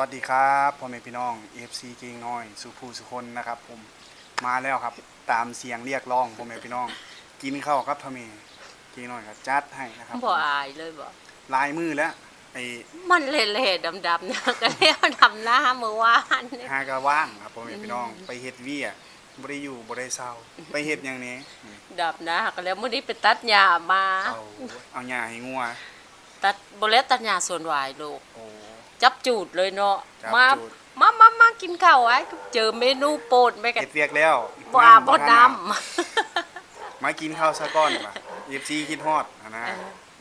วัสดีครับพ่อแม่พี่น้อง FC เก่งน้อย สุภูสุคนนะครับ ผมมาแล้วครับ ตามเสียงเรียกร้องพ่อแม่พี่น้อง กินข้าวครับพ่อแม่เก่งน้อยก็จัดให้นะครับบ่อายเลยบ่ลายมือแล้วไอ้มันเละๆดำๆนะก็เรียกว่าดำหน้าเมื่อวานนี่หากะว่างครับพ่อแม่พี่น้องไปเฮ็ดเวียบ่ได้อยู่บ่ได้เศร้าไปเฮ็ดอย่างนี้ดำหน้าก็แล้วมื้อนี้ไปตัดหญ้ามา เอาเอาหญ้าให้งัวตัดบ่แล้วตัดหญ้าสวนหวายลูกโอ้ จับจูดเลยเนาะจับมาจูด มามามากินข้าวไว้เจอเมนูโปรดแม่กันเฮ็ดเวียกแล้วบ่อาบบ่ทัน้มากินข้าวซะก่อนว่ะ FC คิดฮอดอะนะ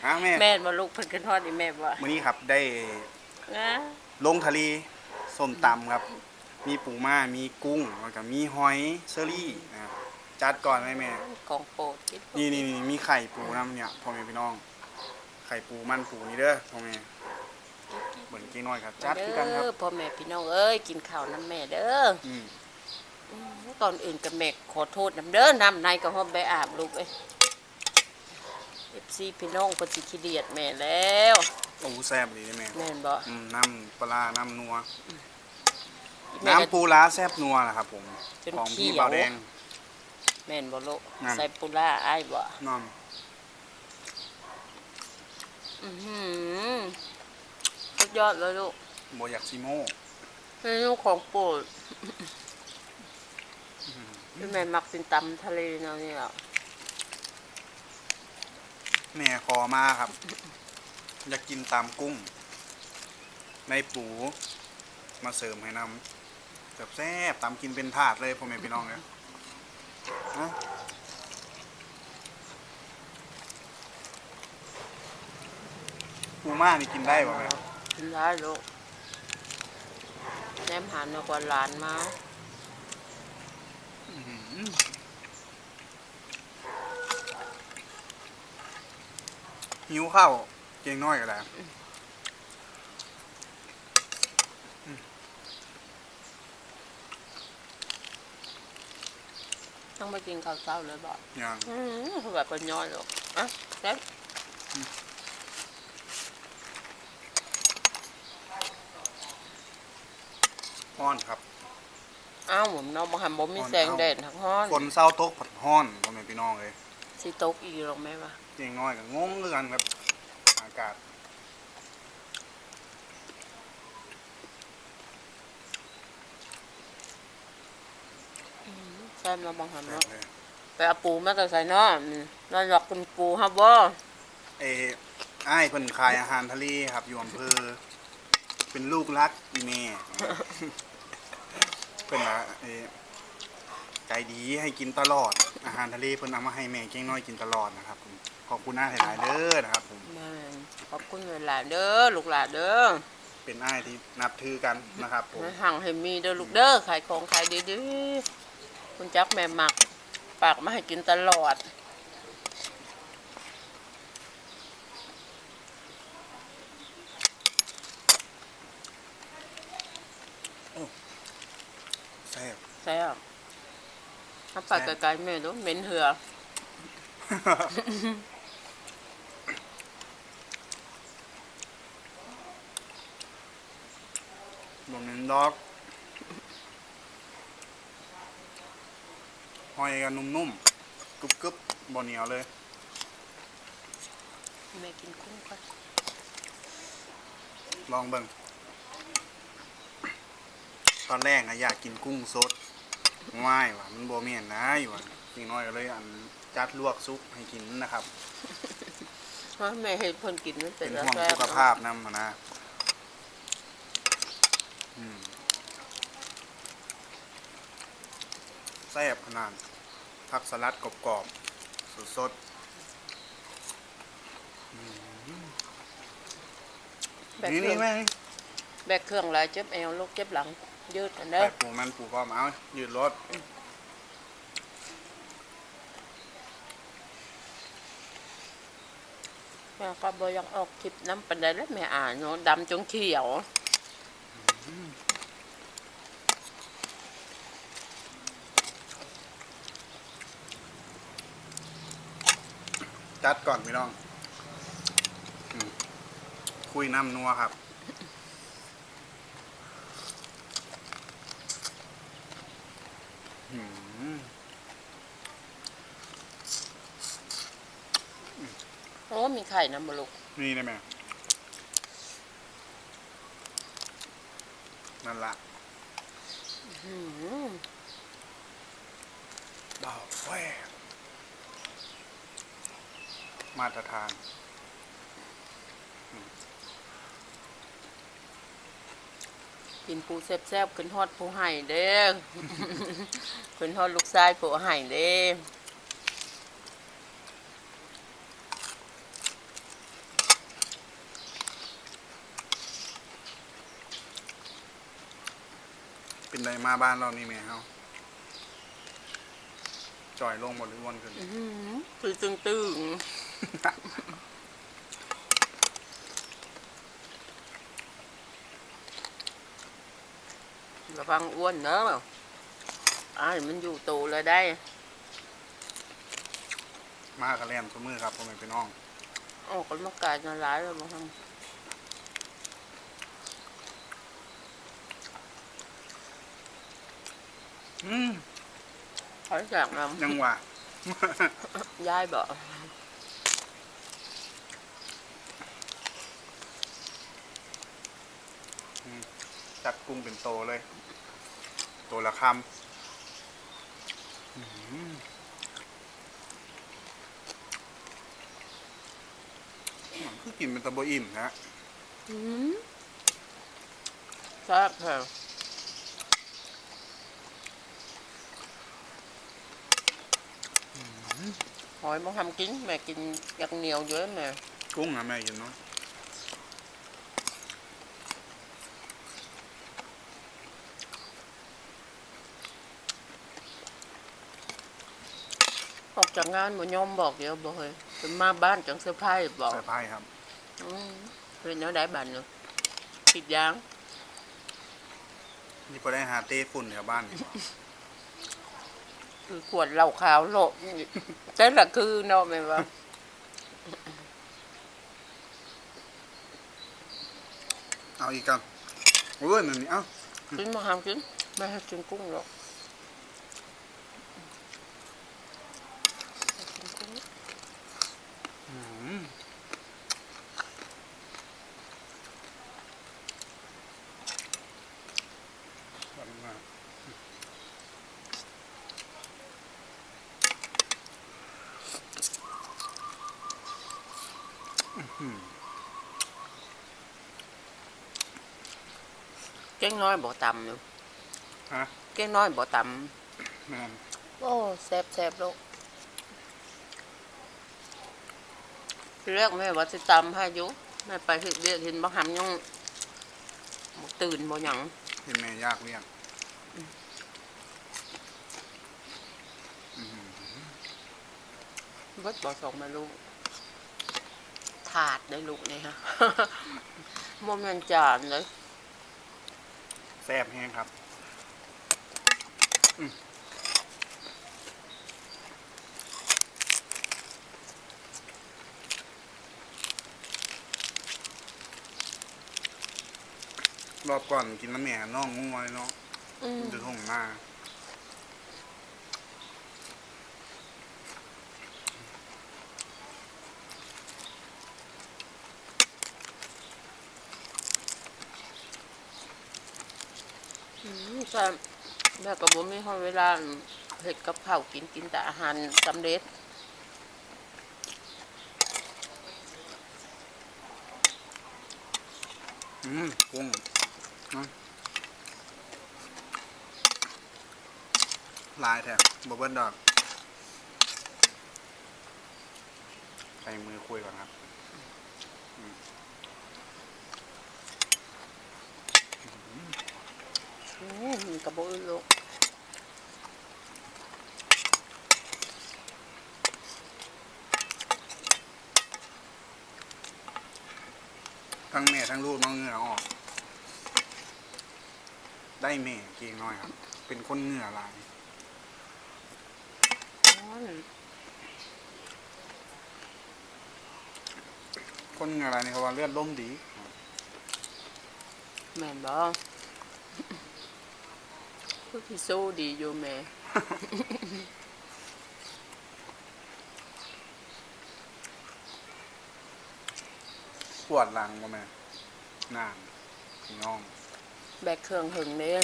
อะแม่ำแม่นบ่ลูกเพิ่นขึ้นฮอดอีแม่บ่มื้อนี้ครับได้นะลงทะเลส้มตำครับ มีปูม้ามีกุ้งแล้วก็มีหอยเชอรี่นะครับจัดก่อนไหมแม่ ของโปรดกินนี่นี่นี่มีไข่ปูน้ำเนี่ยพ่อแม่พี่น้อง ไข่ปูมันปูนี่เด้อพ่อแม่ เบิ่งกี่น้อยครับจัดคือกันครับเด้อพ่อแม่พี่น้องเอ้ยกินข้าวน้ำแม่เด้ออืมก่อนอื่นกับแม่ขอโทษน้ำเด้อน้ำในก็ห้อมไปอาบลูกเอ้ยเอฟซีพี่น้องเพนสิขี้เดียดแม่แล้วโอ้แซ่บดีเลยแม่แม่นบ่อืมน้ำปลาร้าน้ำนัว แม่ก็ น้ำปูร้าแซ่บนัวนะครับผม จนของพี่เขียวบ่าวแดง แม่นบ่ลูกนั่น ใส่ปูล่าอ้ายบ่น้อมอื้อหือสุด ยอดเลยลูกโบอยากซิโม่เมนูของโปรดพี่แม่มักกินตำทะเลเนาะนี่อะแม่คอมาครับ อยากกินตามกุ้ง ในปูมาเสริมให้นำแบบแซ่บตามกินเป็นถาดเลยพ่อแม่พี่น้องเนี่ยนะปูม่านี่กินได้ป่ะแม่ กินได้ลูกแนมหันนกว่าหลานมาหิวข้าวเก่งน้อยก็แล้วต้องไปกินข้าวเช้าเลยบ่อย่างอืมคือแบบเป็นย้อยลูกอะแล้ว ฮ้อนครับอ้าวผมน้องบ่หันบ่มีแสงแดดทักฮ้อนฝนเศร้าตกผัดฮ้อนพ่อแม่พี่น้องเลยสิตกอีกหรอกแม่ว่าเก่งน้อยก็งงเรื่องครับ อากาศแซ่บเราบ่หันแซ่เนาะบเลยไปเอาปูมาแต่ใส่เนาะอืมเราอยากกินปูฮับบ่เอออ้ายเพิ่นขายอาหารทะเลครับอยู่อำเภอเป็นลูกรักอีเม่ เพิ่นว่าเออใจดีให้กินตลอด อาหารทะเลเพิ่นเอามาให้แม่เก่งน้อยกินตลอดนะครับผมขอบคุณน้าหลายๆเด้อนะครับผมแม่นขอบคุณหลานๆเด้อลูกหลานเด้อเป็นอ้ายที่นับถือกันนะครับผม ให้หังให้มีเด้อลูกเด้อขายของขายดีๆคุณจักแม่มักปากมาให้กินตลอด ซ่บ แซ่บถ้าไปไกลๆแม่ดูเหม็นเหือ บะหมี่ดอกหอยกันนุ่มๆกรุบๆบ่เหนียวเลย แม่กินกุ้งก่อนลองเบิ่ง ตอนแรกอะอยากกินกุ้งสดง่ายว่ะมันบ่แม่นนะอยู่ว่ะจริงน้อยก็เลยอันจัดลวกซุปให้กินนะครับ เพราะแม่เห็นเพิ่นกินมันเป็เป็นนแล้วห่วงแซ่บสุขภาพนำนะอืมแซ่บขนาดผักสลัดกรอบๆสดแบๆกนี่เครื่นี่องแม่แบกเครื่องหลายเจ็บเอวลูกเจ็บหลัง ยืดกันไปเด้อปูมันปูพร้อมเอายืดรถแม่ก็บ่อยังออกคลิปน้ำปันไดแล้วแม่อ่านเนาะดำจนเขียวจัดก่อนพี่น้องอืมคุยน้ำนัวครับ หืม โอ้ มีไข่น้ำบลุก นี่ได้ไหมนั่นละอืมเบาแหวมาตรฐาน กินปูแซ่บๆขึ้นฮอดผู้ให้เด้อ ขึ้นฮอดลูกชายผู้ให้เด้อเป็นไดมาบ้านเรานี่แม่เฮาจ่อยลงหมดหรือวนขึ้นอื้อหือคือตึงๆ ระวังอ้วนเด้ออ้ายมันอยู่โตแล้วได้ มากระแลนตัวมือครับพ่อแม่พี่น้องออกกำลังกายนหลายแล้วบ่ทำอืมขอจากน้ยังหว่าำยายบอก จัดกุ้งเป็นโตเลย โตละคำอื้อหือมันคือกินเป็นตะโบอิ่มนะอืมแซ่บแท้หอยมาทำกินแม่กินอยังเหนียวเยอะแม่กุ้งนะแม่กินเนาะ ออกจากงานบ่ยอมบอกเดี๋ยวบ่เฮ้ยเป็นมาบ้านจังเซอร์ไพรส์บอกใส่ไพ่ครับอืมเป็นแนวได้บ้านเนาะติดยางนี่พอได้หาเต้ฝุ่นแถวบ้านนี่คือขวดเหล้าขาวโลกนี่แต่ละคือเนาะแม่ว่าเอาอีกกันโอ้ยนั่นนี่เอ้า กินมาหามกินไม่ให้กินกุ้งหรอกกินกุ้ง อืมหวานมากอื้อหือ เก้งน้อยบ่ต่ำอยู่ฮะเก้งน้อยบ่ต่แม่นำโอ้แซ่บแซ่บลูกทีแรกแม่ว่าจะตำให้อยุแม่ไปเห็นเรียกเห็นบ่หำยังบ่ตื่นบ่หยังเห็นแม่ยากเรียกอื้อหือเบิดบ่ส่งมาลูก ถาดได้ลูกนี่ฮะ โมเมนจานเลยแซ่บแห้งครับอืมรอบก่อนกินน้ำแหม่น้องงูไว้เนาะอืมจะท่งมา อืมแต่แม่ก็บ่มีเวลาเฮ็ดกับข้าวกินกินแต่อาหารสำเร็จอืมกุ้งนะลายแถบบเบิ้ลดอกใส่มือคุยก่อนครับ อืมมันก็บ่อื่นลูกทั้งแม่ทั้งลูกน้องเหงื่อออก ได้แม่เก่งน้อยครับ เป็นคนเหงื่อลายอ๋อคนเหงื่อลายนี่เขาว่าเลือดล่มดี แม่นบ่ก็ ที่สู้ดีอยู่แม่ ปวดหลังบ่แม่นานพี่น้อง แบกเครื่องหึงเนี่ย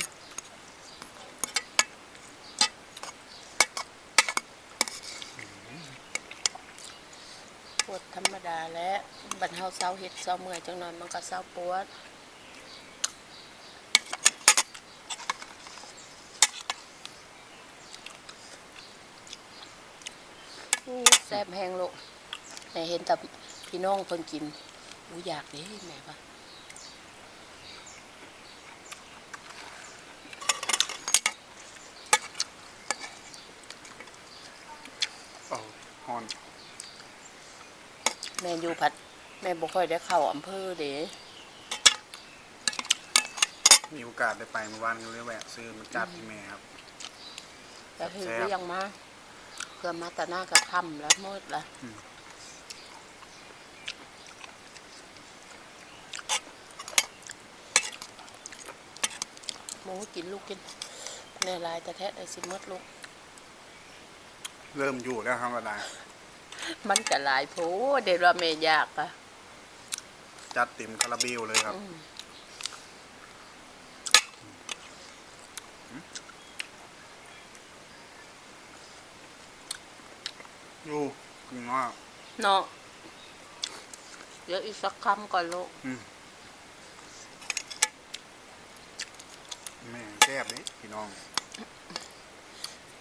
ปวดธรรมดาและบัดเฮาเศร้าเฮ็ดเศร้าเมื่อยจังหน่อยมันก็เศร้าปวด อู้ แซ่บแห้งลูกแม่เห็นแต่พี่น้องเพิ่นกินอู้อยากเด้แม่ว่าโอ้ฮอน แม่อยู่ผัด แม่บ่ค่อยได้เข้าอำเภอเด้มีโอกาสได้ไปเมื่อวานก็เลยแวะซื้อมาจัดให้แม่ครับแต่คือแซ่บก็ยังมา เพื่อมาแตหน้ากับค่ำแล้วมืดละอืมหมูกินลูกกินแน่ลายแต่แท้ได้สิหมดลูก เริ่มอยู่แล้วครับกระดามันก็หลายโพเดี๋ยวว่าแม่อยากอะจัดเต็มคาราเบลเลยครับ อืมอยู่จริงว่าเนาะเดี๋ยวอีกสักคำก่อนลูกแม่แซ่บเลยพี่น้อง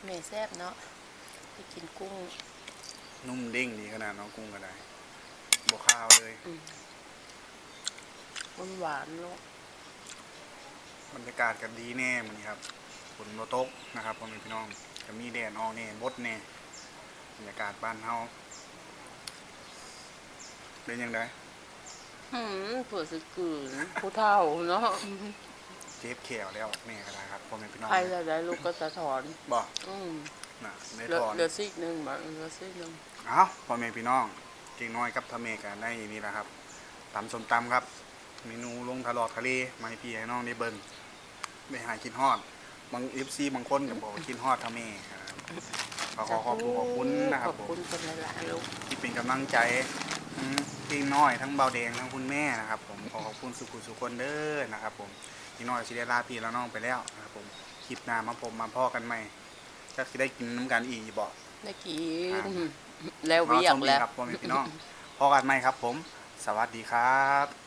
แม่แซ่บเนาะไปกินกุ้ง นุ่มเด้งดีขนาดน้องกุ้งก็ได้บวข้าวเลยหวานๆลูกบรรยากาศกันดีแน่มันครับฝนโมตกนะครับพ่อแม่พี่น้องจะมีแดดออกแน่บดแน่บ รรยากาศบ้านเฮาเป็นยังไงหืมเผื่อสิกืนผู้เฒ่าเนาะเจ็บแขวแล้วแม่ก็ได้ครับพ่อแม่พี่น้องใครจะได้ลูกก็จะถอนบอกอืมน่ะได้เหลือถอนเหลือซีกหนึ่งมาเหลือซีกหนึ่งเอ้าพ่อแม่พี่น้องเก่งน้อยกับทะเมกันได้นี่แหละครับตำส้มตำครับเมนูลงทะลอดทะเลมาให้พี่ให้น้องได้เบิ่งได้หายกินฮอดบางเอฟซีบางคนก็บอกว่ากินฮอดทะเมครับ ก็ขอขอบคุณขอบคุณนะครับขอบผมคุณคนหลายๆลูกที่เป็นกำลังใจอืมพี่น้อยทั้งเบาแดงทั้งคุณแม่นะครับ ผมขอขอบคุณสุขุมสุคนเด้อนะครับ ผมพี่น้อยสิได้ลาพี่แล้วน้องไปแล้วนะครับผมคลิปหน้ามาผมมาพ่อกันใหม่จะสิได้กินน้ำกันอีกบ่ได้กินอ่าแล้วเวียกมาชมแล้วครับพ่อแม่พี่น้องพ่อกันใหม่ครับ ผม สวัสดีครับ